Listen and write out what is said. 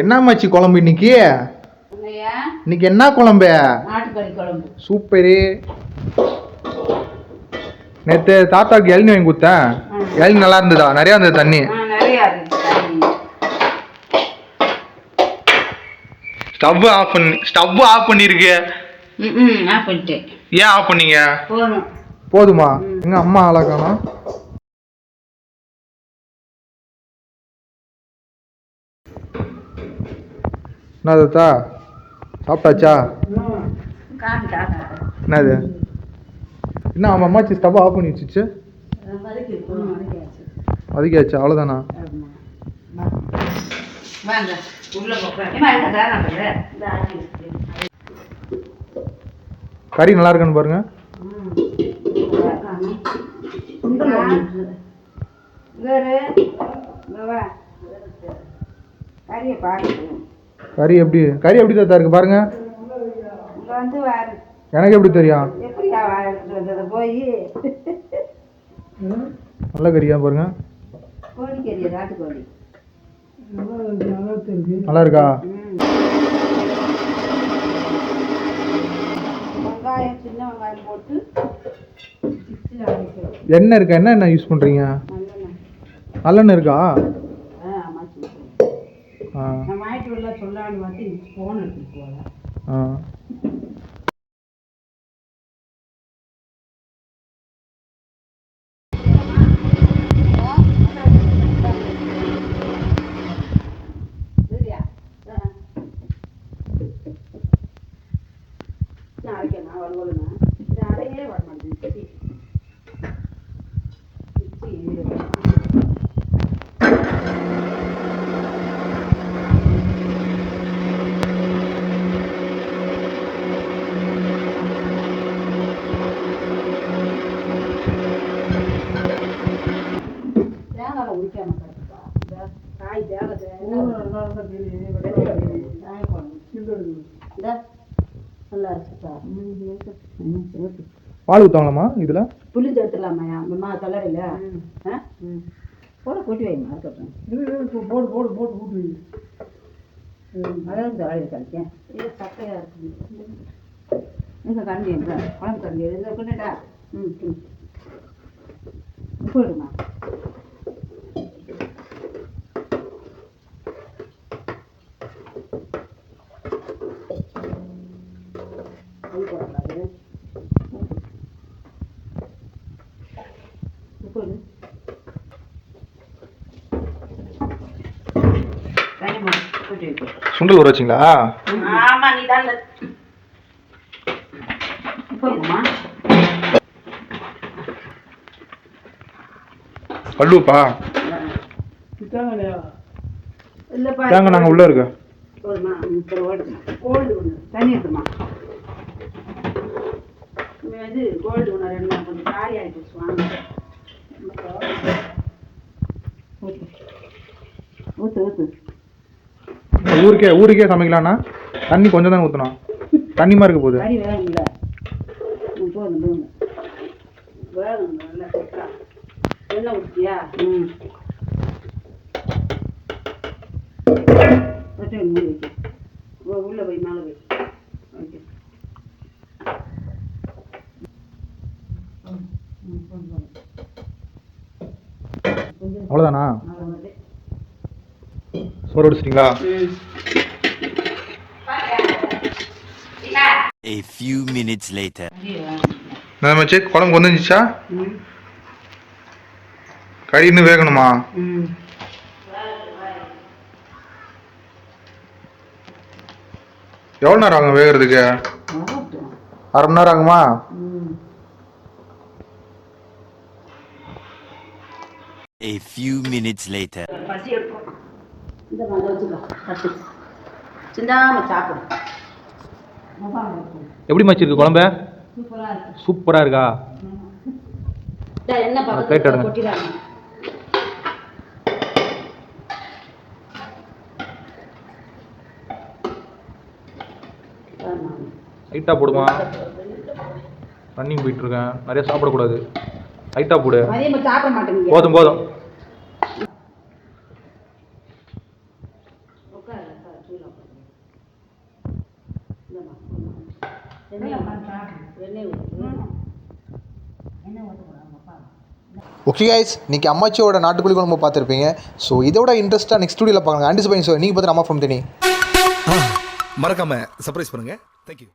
என்ன மச்சி குழம்பு இன்னைக்கு? இன்னைக்கு என்ன குழம்பு? சூப்பரு. நேற்று தாத்தாக்கு இளநி வாங்கி கொடுத்தேன். இளநி நல்லா இருந்ததா? நிறையா இருந்தது தண்ணி. ஸ்டவ் ஆஃப் பண்ணி ஸ்டவ் ஆஃப் பண்ணிருக்கு. ஏன் ஆஃப் பண்ணீங்க? போதும். எங்க அம்மா ஆளாக்கானா? என்ன தாத்தா சாப்பிட்டாச்சா? என்னது? என்ன அவன் அம்மாச்சி ஸ்டவ் ஆஃப் பண்ணி வச்சுச்சு? வதக்கியாச்சு அவ்வளோதானா கறி நல்லா இருக்கான்னு பாருங்க. கறியை பார்க்கணும் கறி எப்படி கறி எப்படி தாத்தா இருக்கு பாருங்க. எனக்கு எப்படி தெரியும்? நல்ல கறியா பாருங்க. நல்லா இருக்கா? எண்ணெய் இருக்கா? என்ன எண்ணெய் யூஸ் பண்ணுறீங்க நல்லெண்ணெய் இருக்கா ஆ ஆமாம் சூப்பர் ஆ நான் வாங்கிட்டு சொல்லான்னு பார்த்து ஃபோன் எடுத்துட்டு போகல ஆ. அரையே வர மாட்டேங்குது பால் ஊற்றுவாங்களாம்மா இதில்? புளி சேர்த்துலாமாயா அம்மா கலரில் போட கூட்டி வைமா இருக்கட்டும் போடு போடு போட்டு ஊட்டு அதான் இந்த ஆயில் கிடைக்கேன் இது சக்கையாக இருக்குது எங்க கரண்டி குழம்பு கரண்டி இதை கொண்டுட்டா ம் ம். போயிடுமா போயிடு தண்ணி போட்டு கூட்டி வைப்போம் சுண்டல் ஊற வச்சிங்களா? ஆமா நீ தான் போதுமா கல்லுப்பா இல்லப்பா தேங்க நாங்கள் உள்ளே இருக்குமா. இது கோல்டு ஒன்று ரெண்டு நாள் கொஞ்சம் காலி ஆகி போச்சு வாங்க. ஊற்று ஊற்று ஊருக்கே ஊருக்கே சமைக்கலாம்னா தண்ணி கொஞ்சம் தானே ஊற்றணும் தண்ணி மாதிரி இருக்க போகுது. உள்ள போய் மேலே போய். ஓகே. அவ்வளோதானா சோறு அடிச்சிட்டிங்களா A few minutes later. நான் மச்சி குழம்பு வந்துருந்துச்சா ம் கறி இன்னும் வேகணுமா ம் எவ்வளோ நேரம் ஆகும் வேகிறதுக்கு. அரை மணி நேரம் ஆகுமா ம் A few minutes later. இந்த மாதிரி வச்சுக்கோ சிந்தாம சாப்பிடு. எப்படி மச்சி இருக்கு குழம்பு? சூப்பராக இருக்கு. என்ன. கொட்டிடாங்க. லைட்டாக போடுமா? தண்ணி போயிட்டு இருக்கேன். நிறைய சாப்பிடக்கூடாது. லைட்டாக போடு. போதும் போதும். ஓகே கைஸ் இன்னைக்கு அம்மாச்சியோட நாட்டுக்கோழி குழம்பு பார்த்துருப்பீங்க. ஸோ இதோட இன்ட்ரெஸ்ட்டாக நெக்ஸ்ட் ஸ்டுடியோவில் பார்க்கலாம் ஆண்டிஸ் பையன் ஸோ நீங்கள் பார்த்து அம்மா ஃப்ரம் தினி மறக்காமல் சர்ப்ரைஸ் பண்ணுங்கள் தேங்க்யூ